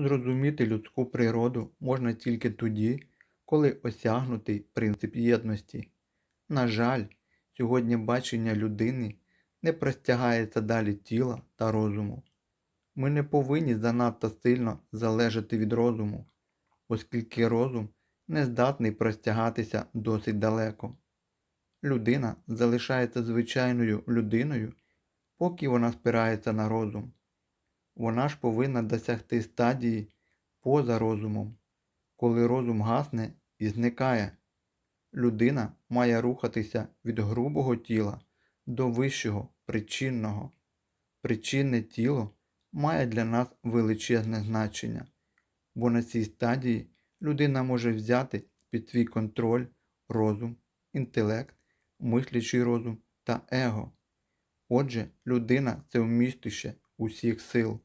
Зрозуміти людську природу можна тільки тоді, коли осягнутий принцип єдності. На жаль, сьогодні бачення людини не простягається далі тіла та розуму. Ми не повинні занадто сильно залежати від розуму, оскільки розум не здатний простягатися досить далеко. Людина залишається звичайною людиною, поки вона спирається на розум. Вона ж повинна досягти стадії поза розумом, коли розум гасне і зникає. Людина має рухатися від грубого тіла до вищого причинного. Причинне тіло має для нас величезне значення, бо на цій стадії людина може взяти під свій контроль розум, інтелект, мислячий розум та его. Отже, людина це вмістище усіх сил.